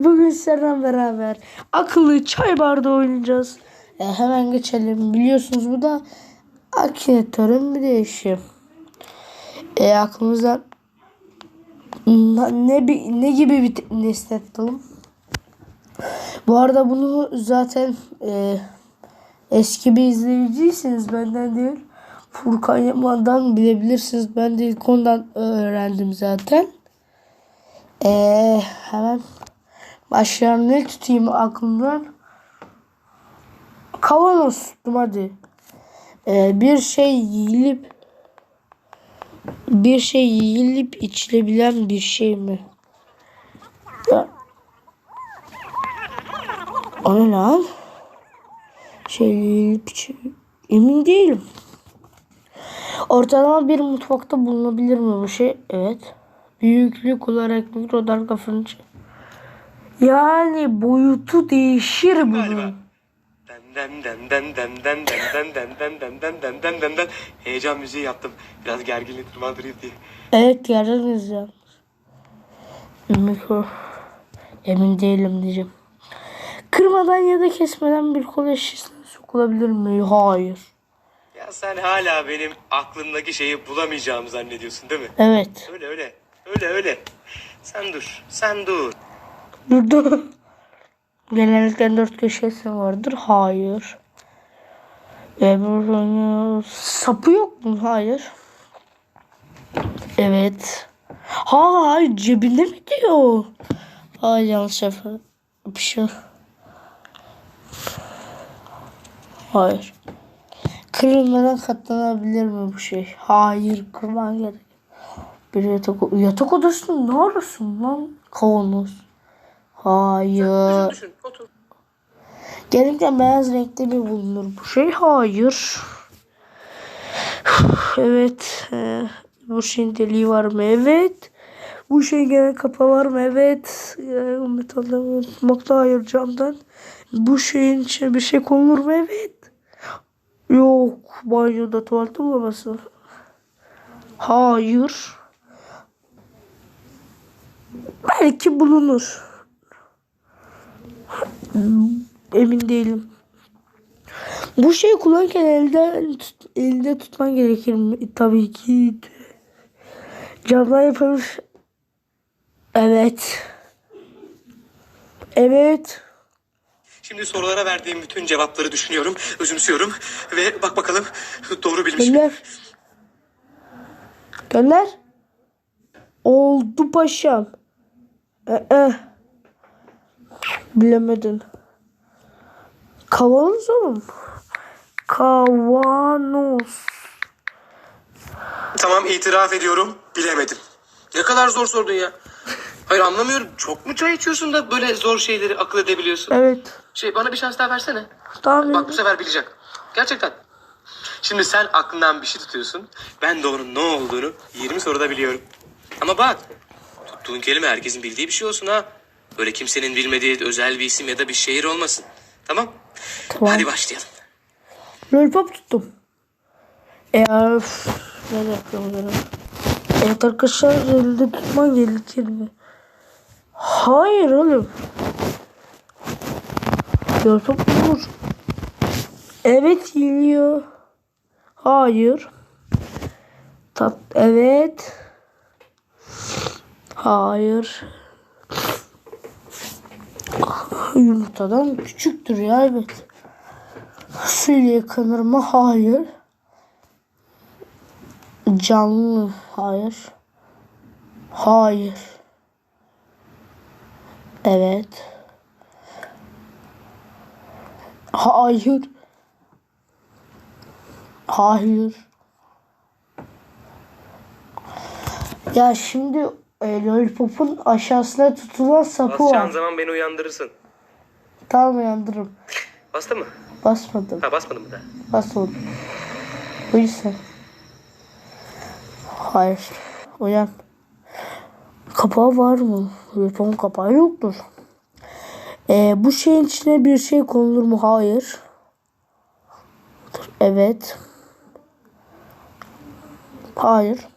Bugün sizlerle beraber akıllı çay bardağı oynayacağız. E, hemen geçelim. Biliyorsunuz bu da Akinator'un bir değişi. E, aklımızda ne ne gibi bir nesne tutalım? Bu arada bunu zaten e, eski bir izleyiciyseniz benden değil Furkan Yaman'dan bilebilirsiniz. Ben de ilk ondan öğrendim zaten. Ee, hemen başlayalım. Ne tutayım aklımdan? Kavanoz tuttum hadi. Ee, bir şey yiyilip bir şey yiyilip içilebilen bir şey mi? Ya. O ne lan? Şey yiyilip içi... Emin değilim. Ortalama bir mutfakta bulunabilir mi bu şey? Evet. Büyüklük olarak mikrodalga fırıncı. Yani boyutu değişir bunun. Heyecan müziği yaptım. Biraz gerginlik tırmandırayım diye. Evet gerçekten güzel. Mikro. Emin değilim diyeceğim. Kırmadan ya da kesmeden bir kola şişesine sokulabilir mi? Hayır. Ya sen hala benim aklımdaki şeyi bulamayacağımı zannediyorsun değil mi? Evet. Öyle öyle. Öyle öyle. Sen dur. Sen dur. Durdu. Genellikle dört köşesi vardır. Hayır. Ebru sapı yok mu? Hayır. Evet. Ha, hayır cebinde mi diyor? Hayır yanlış şey. Hayır. Kırılmadan katlanabilir mi bu şey? Hayır kırman gerek. Bir yatak, yatak odasında ne arasın lan? Kavanoz. Hayır. Düşün. Otur. Genellikle beyaz renkte mi bulunur bu şey? Hayır. Evet. Ee, bu şeyin deliği var mı? Evet. Bu şeyin genel kapağı var mı? Evet. Ee, metalden unutmakta hayır camdan. Bu şeyin içine bir şey konulur mu? Evet. Yok. Banyoda tuvalete bulamazsın. Hayır. Belki bulunur. Emin değilim. Bu şeyi kullanırken elde tut, elde tutman gerekir mi? Tabii ki. Camdan yapılmış. Evet. Evet. Şimdi sorulara verdiğim bütün cevapları düşünüyorum, özümsüyorum ve bak bakalım doğru bilmiş? Gönder. Gönder. Oldu paşam. Ee, bilemedin. Kavanoz oğlum. Kavanoz. Tamam itiraf ediyorum. Bilemedim. Ne kadar zor sordun ya. Hayır anlamıyorum. Çok mu çay içiyorsun da böyle zor şeyleri akıl edebiliyorsun? Evet. Şey bana bir şans daha versene. Tamam. Bak bu sefer bilecek. Gerçekten. Şimdi sen aklından bir şey tutuyorsun. Ben de onun ne olduğunu 20 soruda biliyorum. Ama bak. Tuttuğun kelime herkesin bildiği bir şey olsun ha. Böyle kimsenin bilmediği özel bir isim ya da bir şehir olmasın. Tamam? Tamam. Hadi başlayalım. Lollipop tuttum. E, öf. Ne yapıyorum ben? Evet arkadaşlar elde tutman gerekir mi? Hayır oğlum. Lollipop vur. Evet geliyor. Hayır. Tat evet. Hayır. Yumurtadan küçüktür ya evet. Suyla yıkanır mı? Hayır. Canlı. Hayır. Hayır. Evet. Hayır. Hayır. Ya şimdi e, Lollipop'un aşağısına tutulan sapı var. zaman beni uyandırırsın. Tamam uyandırırım. Bastı mı? Basmadım. Ha basmadım mı da? Basmadım. Uyu sen. Hayır. Uyan. Kapağı var mı? Telefon kapağı yoktur. Ee, bu şeyin içine bir şey konulur mu? Hayır. Evet. Hayır.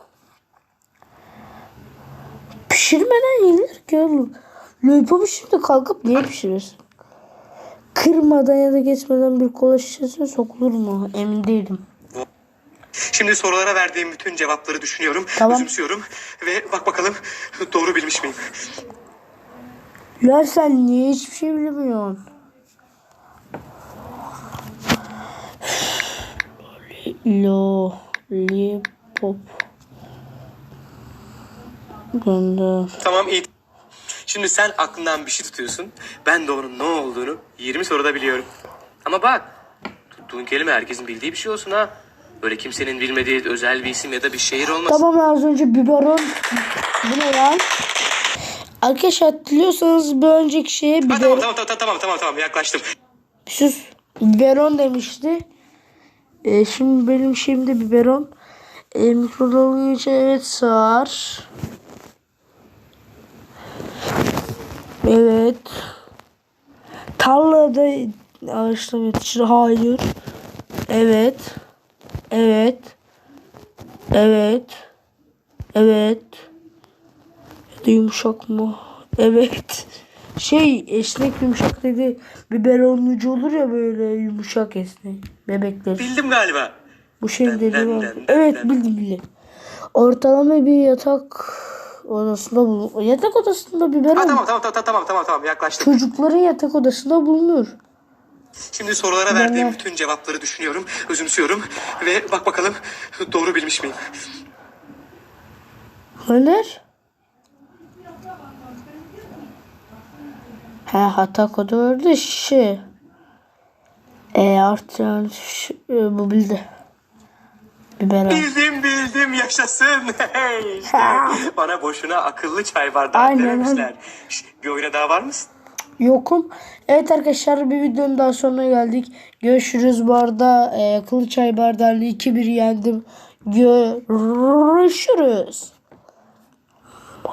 Pişirmeden yenir ki oğlum. Lollipop'u şimdi kalkıp niye pişirirsin? Kırmadan ya da geçmeden bir kola şişesine sokulur mu? Emin değilim. Şimdi sorulara verdiğim bütün cevapları düşünüyorum, Tamam. özümsüyorum ve bak bakalım doğru bilmiş miyim? Ya sen niye hiçbir şey bilmiyorsun? Lollipop. Gönder. Tamam iyi. Şimdi sen aklından bir şey tutuyorsun. Ben de onun ne olduğunu 20 soruda biliyorum. Ama bak tuttuğun kelime herkesin bildiği bir şey olsun ha. Böyle kimsenin bilmediği özel bir isim ya da bir şehir olmasın. Tamam az önce biberon. Bu ne lan? Arkadaşlar hatırlıyorsanız bir önceki şeye Ha, biberon. tamam, tamam tamam tamam tamam tamam yaklaştım. Sus. Biberon demişti. Ee, şimdi benim şeyimde biberon. Ee, mikrodalga için evet sığar. Evet. Tarlada ağaçta yetişir. Hayır. Evet. Evet. Evet. Evet. Ya da yumuşak mı? Evet. Şey esnek yumuşak dedi. Biberonlucu olur ya böyle yumuşak esnek. Bebekler. Bildim galiba. Bu şey dedi Evet bildim bildim. Ortalama bir yatak odasında bulunur. Yatak odasında biberon. Ha, tamam tamam tamam tamam tamam tamam yaklaştım. Çocukların yatak odasında bulunur. Şimdi sorulara verdiğim bütün cevapları düşünüyorum, özümsüyorum ve bak bakalım doğru bilmiş miyim? Öner? He hata kodu verdi şişe. E artı e, bu bildi. Biberon. Bildim bildim yaşasın. Hey, işte bana boşuna akıllı çay bardağı Aynen, dememişler. Şş, Bir oyuna daha var mısın? Yokum. Evet arkadaşlar bir videonun daha sonuna geldik. Görüşürüz bu arada. E, Kılıçay bardağını 2-1 yendim. Görüşürüz.